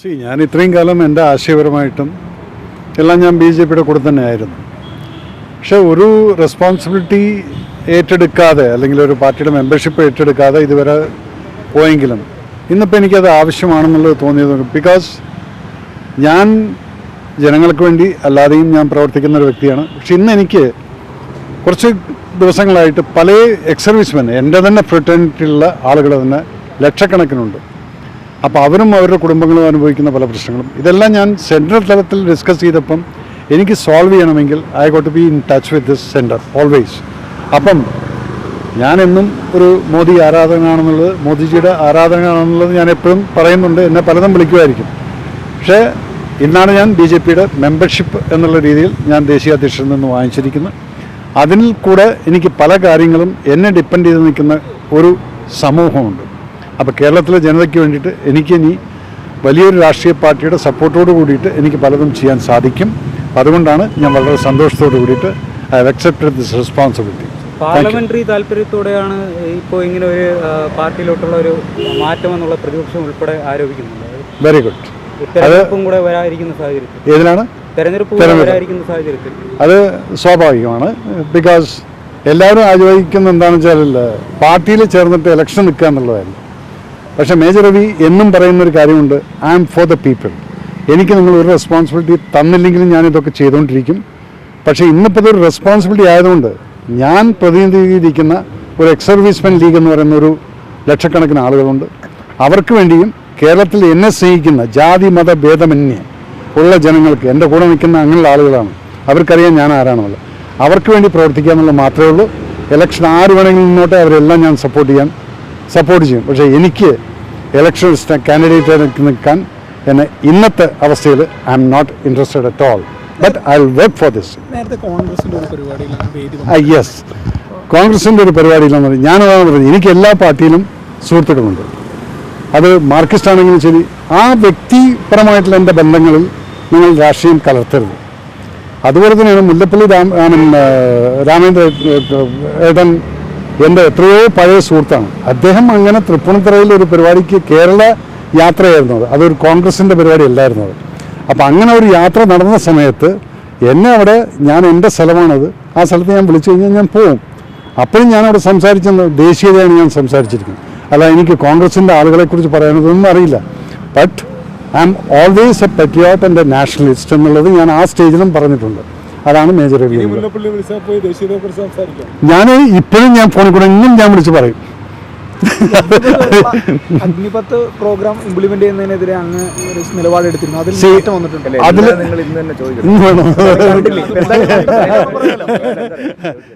C ഞാൻ ഇത്രയും കാലം എന്റെ ആശയപരമായിട്ടും എല്ലാം ഞാൻ ബി ജെ പിയുടെ കൂടെ തന്നെയായിരുന്നു. പക്ഷെ ഒരു റെസ്പോൺസിബിലിറ്റി ഏറ്റെടുക്കാതെ അല്ലെങ്കിൽ ഒരു പാർട്ടിയുടെ മെമ്പർഷിപ്പ് ഏറ്റെടുക്കാതെ ഇതുവരെ പോയെങ്കിലും ഇന്നിപ്പോൾ എനിക്കത് ആവശ്യമാണെന്നുള്ളത് തോന്നിയത് ബിക്കോസ് ഞാൻ ജനങ്ങൾക്ക് വേണ്ടി അല്ലാതെയും ഞാൻ പ്രവർത്തിക്കുന്ന ഒരു വ്യക്തിയാണ്. പക്ഷെ ഇന്ന് എനിക്ക് കുറച്ച് ദിവസങ്ങളായിട്ട് പല എക്സ് എന്റെ തന്നെ ഫ്രട്ടേണിറ്റിയുള്ള ആളുകൾ തന്നെ ലക്ഷക്കണക്കിനുണ്ട്. അപ്പോൾ അവരും അവരുടെ കുടുംബങ്ങളും അനുഭവിക്കുന്ന പല പ്രശ്നങ്ങളും. ഇതെല്ലാം ഞാൻ സെൻട്രൽ തലത്തിൽ ഡിസ്കസ് ചെയ്തപ്പം എനിക്ക് സോൾവ് ചെയ്യണമെങ്കിൽ I got to be in touch with this centre always. അപ്പം ഞാനെന്നും ഒരു മോദി ആരാധകനാണെന്നുള്ളത് മോദിജിയുടെ ആരാധകനാണെന്നുള്ളത് ഞാൻ എപ്പോഴും പറയുന്നുണ്ട് എന്നെ പലതും വിളിക്കുമായിരിക്കും. പക്ഷേ ഇന്നാണ് ഞാൻ ബി ജെ പിയുടെ മെമ്പർഷിപ്പ് എന്നുള്ള രീതിയിൽ ഞാൻ ദേശീയ അധ്യക്ഷനിൽ നിന്ന് വാങ്ങിച്ചിരിക്കുന്നത് അതിൽ കൂടെ എനിക്ക് പല കാര്യങ്ങളും എന്നെ ഡിപ്പെൻഡ് ചെയ്ത് നിൽക്കുന്ന ഒരു സമൂഹമുണ്ട്. അപ്പോൾ കേരളത്തിലെ ജനതയ്ക്ക് വേണ്ടിയിട്ട് എനിക്കിനി വലിയൊരു രാഷ്ട്രീയ പാർട്ടിയുടെ സപ്പോർട്ടോട് കൂടിയിട്ട് എനിക്ക് പലതും ചെയ്യാൻ സാധിക്കും. അതുകൊണ്ടാണ് ഞാൻ വളരെ സന്തോഷത്തോട് കൂടിയിട്ട് I have accepted this responsibility parliamentary താല്പര്യത്തോടെയാണ് ഇപ്പോൾ ഇങ്ങനെ ഒരു പാർട്ടിയിലോട്ടുള്ള ഒരു മാറ്റം എന്നുള്ള പ്രതിപക്ഷം ഉൾപ്പെടെ ആരോപിക്കുന്നുണ്ട്. വെരി ഗുഡ് തെരഞ്ഞെടുപ്പും കൂടെ വരാതിരിക്കുന്ന സാഹചര്യത്തിൽ. ഏതിനാണ് തെരഞ്ഞെടുപ്പ്. വരാതിരിക്കുന്ന സാഹചര്യത്തിൽ. അത് സ്വാഭാവികമാണ്. ബിക്കോസ് എല്ലാവരും ആലോചിക്കുന്ന എന്താണെന്ന് വെച്ചാൽ പാർട്ടിയിൽ ചേർന്നിട്ട് ഇലക്ഷൻ നിൽക്കുക എന്നുള്ളതായിരുന്നു പക്ഷേ മേജർ രവി എന്നും പറയുന്ന ഒരു കാര്യമുണ്ട് I am for the people എനിക്ക് നിങ്ങൾ ഒരു റെസ്പോൺസിബിലിറ്റി തന്നില്ലെങ്കിലും ഞാൻ ഇതൊക്കെ ചെയ്തുകൊണ്ടിരിക്കും. പക്ഷേ ഇന്നിപ്പോൾ ഇതൊരു റെസ്പോൺസിബിലിറ്റി ആയതുകൊണ്ട് ഞാൻ പ്രതിനിധീകരിക്കുന്ന ഒരു എക്സ് സർവീസ്മെൻ ലീഗ് എന്ന് പറയുന്ന ഒരു ലക്ഷക്കണക്കിന് ആളുകളുണ്ട്. അവർക്ക് വേണ്ടിയും കേരളത്തിൽ എന്നെ സ്നേഹിക്കുന്ന ജാതി മത ഭേദമന്യേ ഉള്ള ജനങ്ങൾക്ക് എന്റെ കൂടെ നിൽക്കുന്ന അങ്ങനെയുള്ള ആളുകളാണ്. അവർക്കറിയാം ഞാൻ ആരാണെന്നുള്ളത്. അവർക്ക് വേണ്ടി പ്രവർത്തിക്കുക എന്നുള്ളത് മാത്രമേ ഉള്ളൂ. ഇലക്ഷൻ ആര് വേണമെങ്കിലും നിന്നോട്ടെ അവരെല്ലാം ഞാൻ സപ്പോർട്ട് ചെയ്യാൻ സപ്പോർട്ട് ചെയ്യും. പക്ഷേ എനിക്ക് ഇലക്ഷൻ കാൻഡിഡേറ്റ് നിൽക്കാൻ എന്നെ ഇന്നത്തെ അവസ്ഥയിൽ I am not interested at all but I will work for this പരിപാടിയിലാണ്. യെസ് കോൺഗ്രസിന്റെ ഒരു പരിപാടിയിലെന്ന് പറഞ്ഞത് ഞാനതാണ് പറഞ്ഞത്. എനിക്ക് എല്ലാ പാർട്ടിയിലും സുഹൃത്തുക്കളുണ്ട്. അത് മാർക്സിസ്റ്റ് ആണെങ്കിലും ശരി ആ വ്യക്തിപരമായിട്ടുള്ള എന്റെ ബന്ധങ്ങളിൽ നിങ്ങൾ രാഷ്ട്രീയം കലർത്തരുത്. അതുപോലെ തന്നെയാണ് മുല്ലപ്പള്ളി രാമൻ രാമേന്ദ്ര ഏട്ടൻ എന്റെ എത്രയോ പഴയ സുഹൃത്താണ്. അദ്ദേഹം അങ്ങനെ തൃപ്പൂണിത്തറയിൽ ഒരു പരിപാടിക്ക് കേരള യാത്രയായിരുന്നു അത്. അതൊരു കോൺഗ്രസിന്റെ പരിപാടി അല്ലായിരുന്നു അത്. അപ്പം അങ്ങനെ ഒരു യാത്ര നടന്ന സമയത്ത് എന്നെ അവിടെ ഞാൻ എന്റെ സ്ഥലമാണത്. ആ സ്ഥലത്ത് ഞാൻ വിളിച്ചു കഴിഞ്ഞാൽ ഞാൻ പോവും. അപ്പോഴും ഞാൻ അവിടെ സംസാരിച്ചത് ദേശീയതയാണ് ഞാൻ സംസാരിച്ചിരിക്കുന്നത്. അല്ല എനിക്ക് കോൺഗ്രസിന്റെ ആളുകളെക്കുറിച്ച് പറയാനതൊന്നും അറിയില്ല. But I am always a patriot and a nationalist എന്നുള്ളത് ഞാൻ ആ സ്റ്റേജിലും പറഞ്ഞിട്ടുണ്ട്. അതാണ് മേജർ ഞാൻ ഇപ്പോഴും ഞാൻ ഫോണിൽ കൂടെ ഇന്നും ഞാൻ വിളിച്ച് പറയും. അഗ്നിപത്ത് പ്രോഗ്രാം ഇംപ്ലിമെന്റ് ചെയ്യുന്നതിനെതിരെ അങ്ങ് ഒരു നിലപാടെടുത്തിരുന്നു അതിൽ മാറ്റം വന്നിട്ടുണ്ട്. അതിൽ നിങ്ങൾ ഇന്ന് തന്നെ കണ്ടില്ലേ?